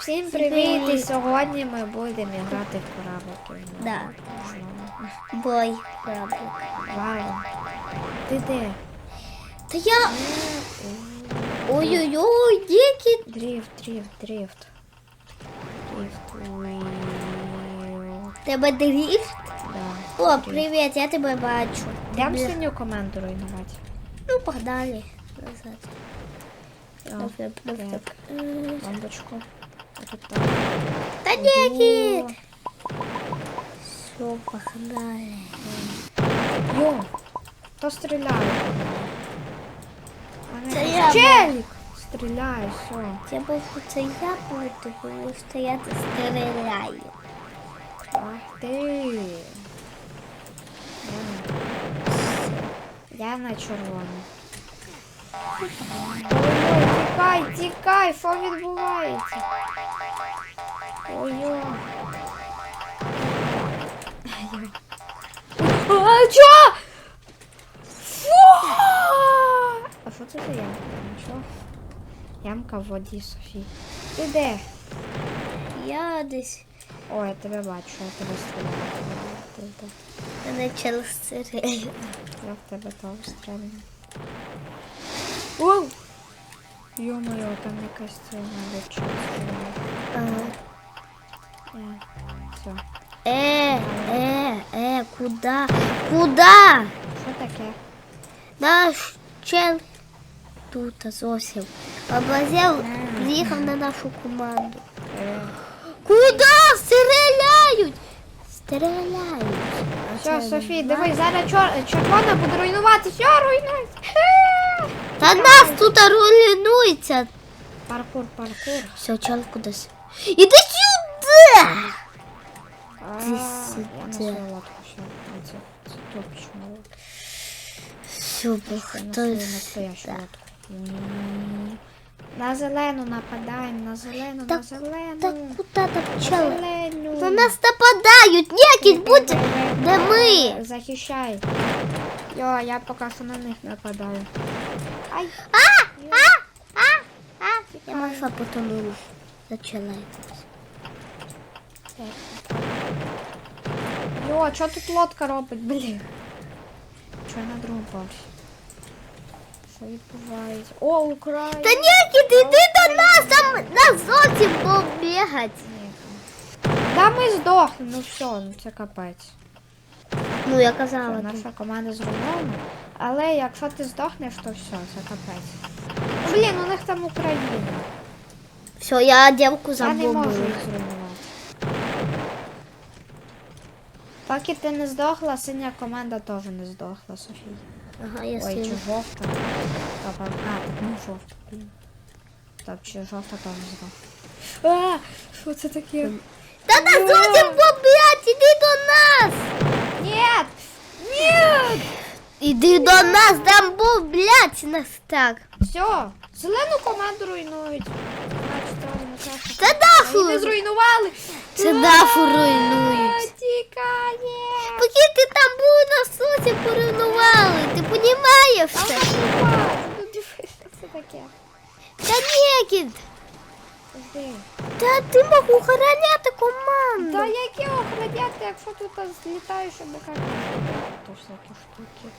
Всім привіт! І сьогодні ми будемо грати в кораблики. Да. Бой. Кораблик. Вау. Ти де? Та я. Ой-ой-ой, дикий. Дріфт, дріфт, дріфт. Дріфт. Тебе дріфт? Да. О, привіт, я тебе бачу. Дам синю команду руйнувати. Ну, погнали. Назад. Оп, так. оп. М, Бомбочку. Отут так. Та дикий. О, Все, погнали. Йо, хто стріляє? А, Це не- я Челік! Стріляє, все. Я бачу, це я буду, тому що я це стріляю. Ах ти. Я, я на червону. Тікай, тікай, що відбувається? Ой-ой. А, чо? Фу! А що це за ямка? Нічого. Ямка в воді, Софі. Ти де? Я десь О, я тебе бачу, я тебе стріляю. Мене чел стріляє. Я в тебе теж стріляю. Оу! Ё-моё, там якась це надо. Ага. Е, Все. Е, е, е, куда? Куда? Що таке? Наш чел тут зовсім облазив, з'їхав на нашу команду. Е, Куда? Стріляють! Стріляють. Все, Софій, дивись, зараз чор... червона буде руйнувати. Все, руйнується. Та нас тут руйнується. Паркур, паркур. Все, чел кудись. Іди сюди! Ти на сюди. на. Супер, на хто. На зелену нападаємо, на зелену, на Так- зелену. Та куди там На чел? зелену. На нас нападають, ніякий будь де ми. Захищай. Йо, я поки що на них нападаю. Ай. А! А! А! А! Я майже потонула. Зачала якось. Йо, що тут лодка робить, блін? Я на другому поверсі? Що відбувається? О, Україна! Та ніякий, іди до нас, там нас зовсім побігать. Да ми здохли, ну все, ну це капець. Ну, я казала. тут. наша команда зруйнована. Але якщо ти здохнеш, то все, це капець. Ну, Блін, у них там Україна. Все, я дівку Я не можу їх зруйнувати. Поки ти не здохла, синя команда теж не здохла, Софія. Ага, я Ой, чи жовта. Та, А, так не жовта, блін. Так, чи жовта теж здохла. А, що це таке? Та нас зовсім побігать, іди до нас. Нет! Нет! Іди до нас, там блять нас так. Все, зелену команду руйнують. Це Вони не зруйнували. Це дафу руйнують. Тікає. Поки ти там був, нас зовсім поруйнували. Ти понімаєш Там це? наживають. Таке. Та ти мог охороняти команду. Та які охраняти, якщо тут злітаєш, щоб як то всякі штуки.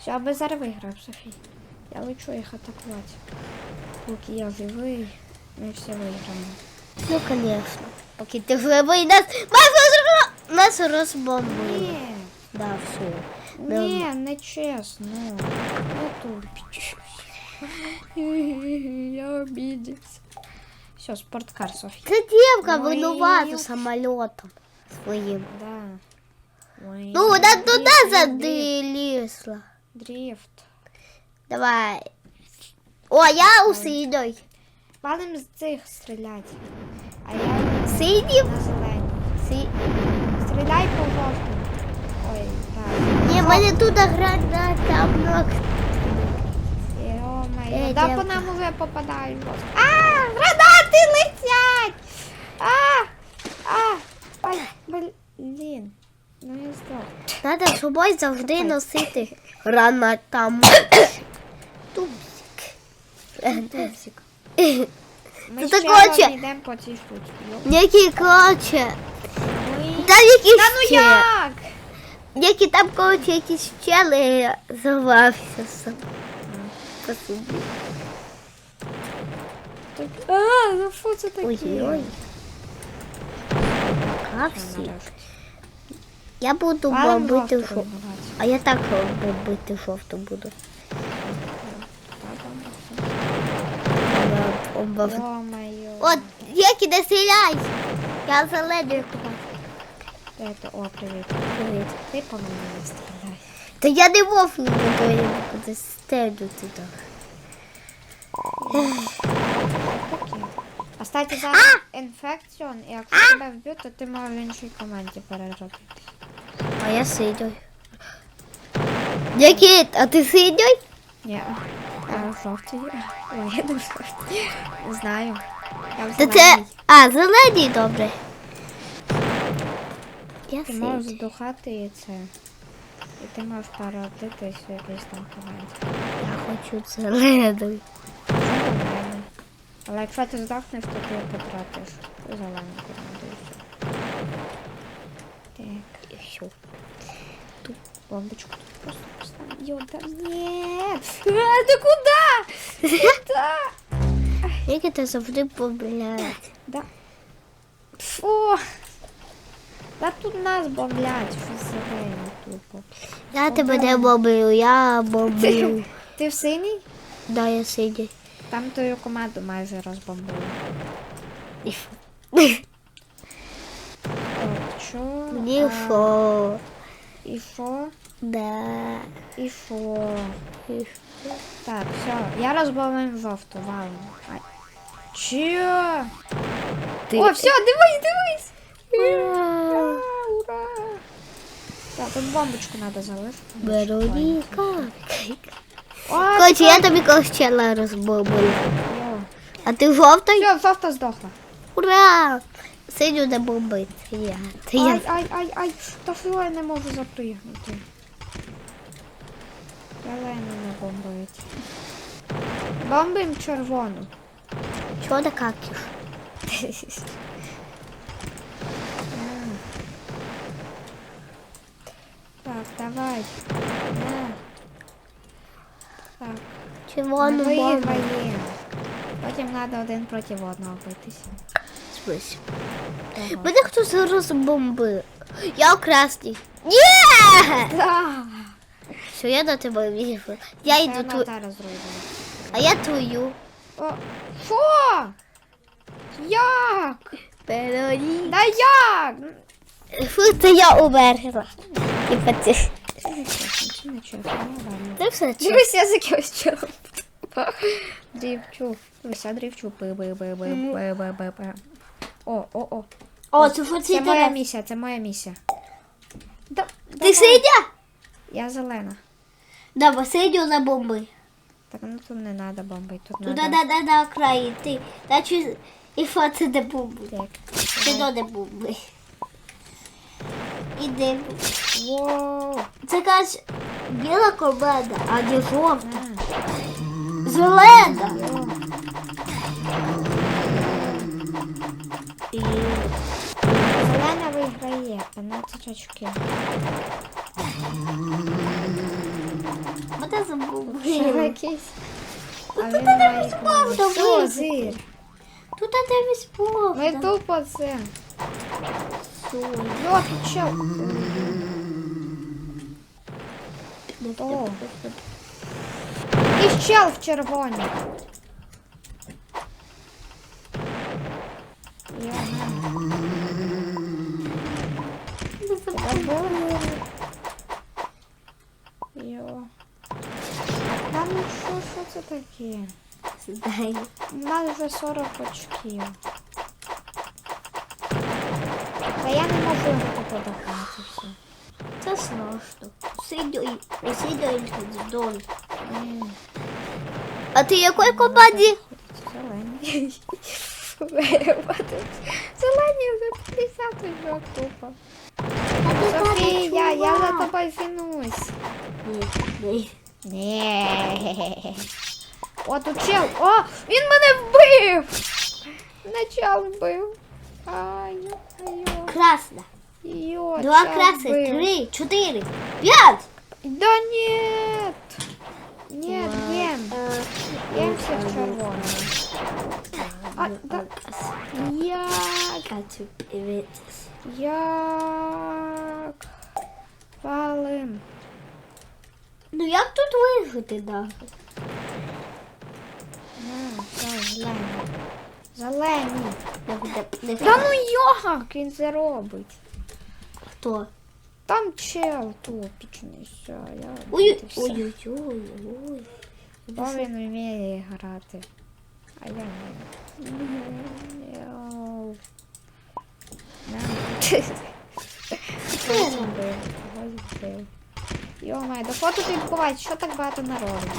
Все, аби зараз виграв, Софій. Я лечу їх атакувати. Поки я живий, ми всі виграємо. Ну, конечно. Поки ти живий, нас, нас, роз- нас розбомбили. Ні, Да, все. ні, не чесно. Не тупіть. Я обідеться. Все, спорткар, Софія. Це дівка Ой, винувата самолітом своїм. Да. Ой, Ну, вона туди дріфт, дріфт, задилісла. Давай. О, я у синій. Палим з цих стріляти. А я Синій? на зелені. Си... Стріляй по жовтим. Ой, так. Ні, мене тут граната много. Йо-моє, Е, да по нам уже попадають. А, гранати летять! А, а, ай, блін. Ну я здох. Треба з собою завжди носити гранатам. Тубсик. Тупсик. Ми Це ще раз йдемо по цій штуці. Які коротше. Ой. Там якісь Та ну ще. як? Які там коротше якісь щели завався сам. По собі Так, А, ну що це таке? Ой-ой. Що, Кавсі. нарешті? Я буду Валим бомбити жовтою жовту. бувати. А я так бомбити жовту буду. Бомба. Ё-моё. От, які не стріляй! Я зелений купаю. Это, о, привіт. Привіт. Ти по мені не стріляй. Та я не вовну буду, я буду стежити так. А кстати, зараз інфекціон, і якщо тебе вб'ють, то ти можеш в іншій команді переробити. А я сидю. Який? А ти сидій? Ні. Я жовтий. Ой, я не жовтий. Не знаю. Я в Та це. зеленій. А, зелений добре. Я Ти можеш сидю. здухати і це. І ти можеш переродитись в якийсь там команді. Я хочу зелений. Але якщо ти здохнеш, то ти потратиш зелену команду і все. Так. І все. Бомбочку тут просто поставим. Йо, да нет! А, ты куда? Куда? Які ти завжди помиляєш. Да. Фу. Да тут нас бомблять, що зелені тупо. Я тебе не бомблю, я бомблю. ти в синій? Да, я сидю. Там твою команду майже розбомбили. І що? І? Да. І? Так, все, я розбомбив жовту, валим. Ай. Ти- О, все, дивись, дивись! Ура! Ура! Так, тут бомбочку надо залишити. Вероніка. О, Короче, я тобі колись чела розбомблю. А ти жовтий? Все, жовта здохла. Ура! Сидю не бомбить. Я. Це Ай, я. ай, ай, ай, та що я не можу запригнути. Зелену не бомбить. Бомбим червону. Чого ти какиш? Так, давай. На. Так, Червону бомбу. виграємо. Потім треба один проти одного битися. Смисл? Того. Мене хтось розбомбив. Я красний. Ні! Да. Все, я до тебе вірю. Я Це йду ту. А я твою. О, що? Як? Вероніка. Да як? Фу, це я умерла. І паці. Чи чесно, ну ладно. Дивись, я за кимось чолом. Дрівчу. Дивись, я дрівчу. О, о, о. О, це Це моя місія, це моя місія. Да, Ти сидя? Я зелена. Давай, сидю за бомби. Так, ну тут не треба бомбити, тут Туди треба. на, на, на краї. Ти. Значить, і що це де бомби? Так. Це до де бомби. Іди. Воу. Це якась біла команда, а не жовта. А, Зелена. І... Зелена виграє 15 очків. Забомбили. якийсь. А він має правда зир. Тут дивись повна. Ми тупо це. Йо, тут чел. О. І чел в червоній. Я Забули. Йо. Там ну що, що це таке? Знаю. У нас вже 40 очків. Та я не можу його подохнути все. Це страшно. Сидю і дон. А ти якої команді? Зелені. Зелені вже 50 вже тупо. Софія, я за тобою фінусь. Ні. О, тут чел. О, він мене вбив! м'яча вбив. Ай, йо, Красна. йо, Два вбив. Три, четыре, пять. Да нет! Нет, ем. Ем всіх червоних. А, да. Як? Як? Валим. Ну як тут вижити, да? На, все, зелені. Зелені. Да ну як він це робить? Хто? Там чел тупічний, все, я Ой, от і все. ой, ой, ой, ой. Бо він вміє грати. А я не. Йо-май, да що тут відбувається? Що так багато народу?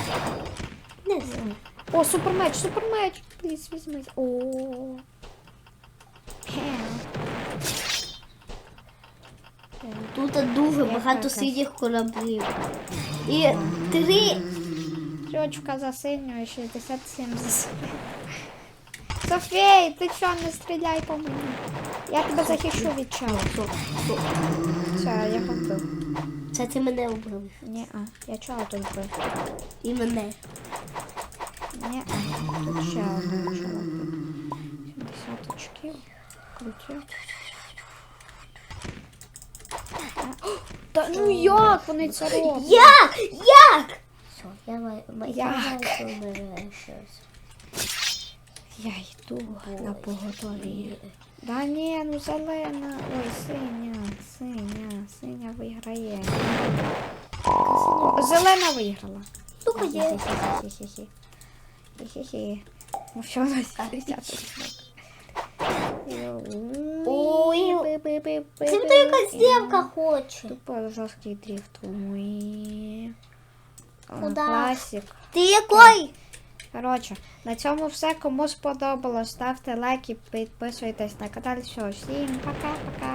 Не знаю. О, супермеч, супермеч! Пліс, візьміть. О. Тут дуже багато синіх кораблів. І три. Трьочка за синю і 67 за синю. Софій, ти чого не стріляй по мені? Я тебе захищу від чала. Все, я побив. Це ти мене вбив. Ні, а, я чого тут вбив? І мене. Ні, а, тут ще одного чола 70 очків. Круті. Та ну як вони це роблять? Як? Як? Все, я маю. Як? Я йду на поготові. Да ні, ну зелена. Ой, синя, синя, синя виграє. Зелена виграла. Ну, ході. Хі-хі-хі. Хі-хі-хі. Ну все, у нас 50 Це то якась дівка хоче. Тупо жорсткий дріфт. О, Куда? Класик. Ти який? Коротше, на цьому все. Кому сподобалось, ставте лайки, підписуйтесь на канал. Все, всім пока-пока.